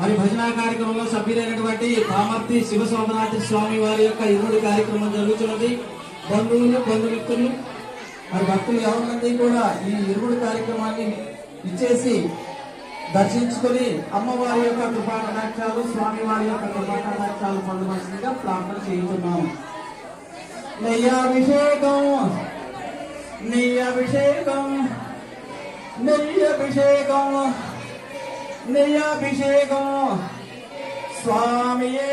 మరి భజన కార్యక్రమంలో సభ్యులైనటువంటి కామర్తి శివ సోమనాథ స్వామి వారి యొక్క ఇరువుడి కార్యక్రమం జరుగుతున్నది. బంధువులు బంధుమిత్రులు మరి భక్తులు ఎవరి కూడా ఈ ఇరువుడి కార్యక్రమాన్ని ఇచ్చేసి దర్శించుకొని అమ్మవారి యొక్క కృపాకటాక్షాలు స్వామి వారి యొక్క కృపాకటాక్షాలు పొందవలసిందిగా ప్రార్థన చేస్తున్నాము నెయ్యాభిషేకం నెయ్యాభిషేకం నెయ్యాభిషేకం. నెయ్యాభిషేకం స్వామియే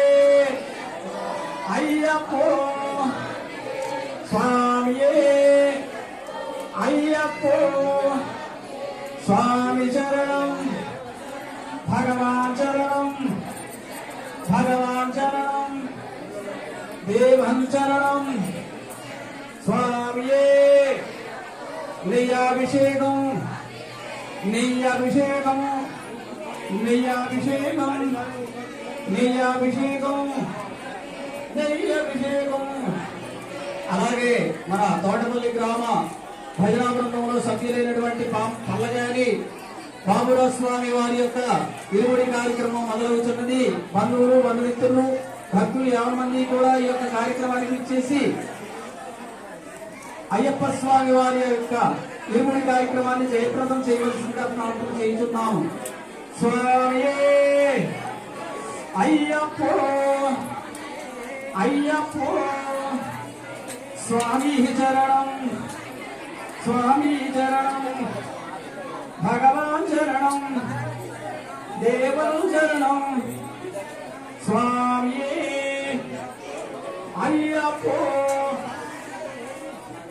అయ్యప్పో స్వామియే అయ్యప్పో స్వామి చరణం భగవాన్ చరణం భగవాన్ చరణం దేవం చరణం స్వామియే నెయ్యాభిషేకం నెయ్యాభిషేకం నెయ్యాభిషేకం నెయ్యాభిషేకం నెయ్యాభిషేకం అలాగే మన తోటపల్లి గ్రామ భజనా బృందంలో సభ్యులైనటువంటి పల్లగాని బాబురావు స్వామి వారి యొక్క ఇరువుడి కార్యక్రమం మొదలవుతున్నది. బంధువులు బంధుమిత్రులు భక్తులు యాభై మంది కూడా ఈ యొక్క కార్యక్రమానికి ఇచ్చేసి అయ్యప్ప స్వామి వారి యొక్క ఇరువుడి కార్యక్రమాన్ని జయప్రదం చేయవలసిందిగా ప్రార్థన చేయించున్నాము. స్వామియే అయ్యప్పో అయ్యప్పో. స్వామి చరణం స్వామి చరణం. భగవాన్ చరణం దేవం చరణం. స్వామియే అయ్యప్పో.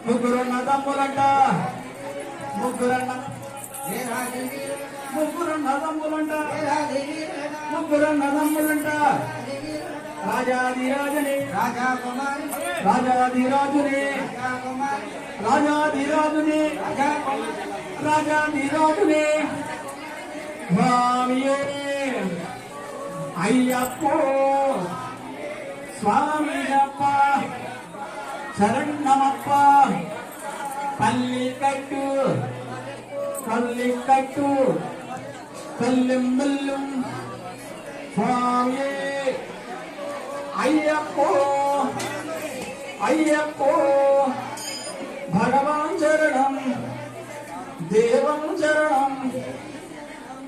ముగ్గురున్న తమ్ములంట ముగ్గురన్న ముగ్గురున్న తమ్ములంట ముగ్గురున్న తమ్ములంట రాజాదిరాజనే. రాజా కుమారి రాజాదిరాజునే. రాజా కుమారి రాజాదిరాజునే. రాజా కుమారి రాజాదిరాజునే. స్వామియే అయ్యప్పో. స్వామియప్ప శరణమప్ప పల్లికట్టు పల్లికట్టు కల్లెంబెల్లం స్వామియే అయ్యప్పో అయ్యప్పో భగవాన్ చరణం దేవం చరణం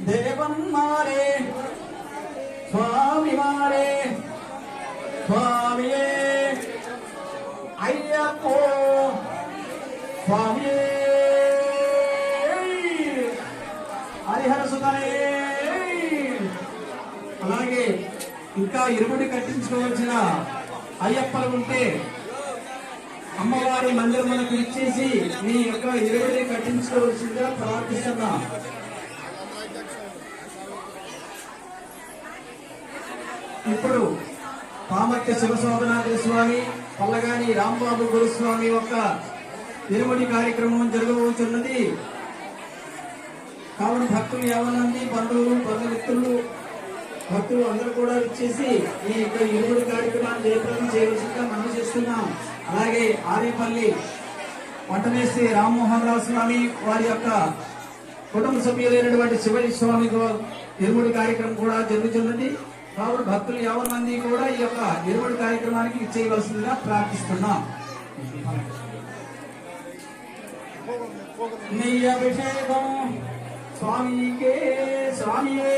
దేవం మారే స్వామి మారే స్వామియే అయ్యప్పో స్వామియే హరిహర సుతనే. అలాగే ఇంకా ఇరుముడి కట్టించుకోవాల్సిన అయ్యప్పలు ఉంటే అమ్మవారి మనకు ఇచ్చేసి మీ యొక్క ఇరుముడి కట్టించుకోవాల్సిందిగా ప్రార్థిస్తున్నా. ఇప్పుడు పామక్య శివశోభనాథ స్వామి పల్లగాని రాంబాబు గురుస్వామి యొక్క ఇరుముడి కార్యక్రమం జరగబోతున్నది. కావున భక్తులు ఎవరండి బంధువులు బంధుమిత్రులు భక్తులు అందరూ కూడా ఇచ్చేసి ఈ యొక్క ఇరువుడి కార్యక్రమాన్ని జయప్రదం చేయవలసిందిగా మనం చేస్తున్నాం. అలాగే ఆరేపల్లి వంటమేశ్రీ రామ్మోహన్ రావు స్వామి వారి యొక్క కుటుంబ సభ్యులైనటువంటి శివజీ స్వామి ఇరుముడి కార్యక్రమం కూడా జరుగుతున్నది కావున భక్తులు ఎవరి మంది కూడా ఈ యొక్క ఇరుముడి కార్యక్రమానికి ఇచ్చేయవలసిందిగా ప్రార్థిస్తున్నాం. నెయ్యి అభిషేకం. స్వామికే స్వామియే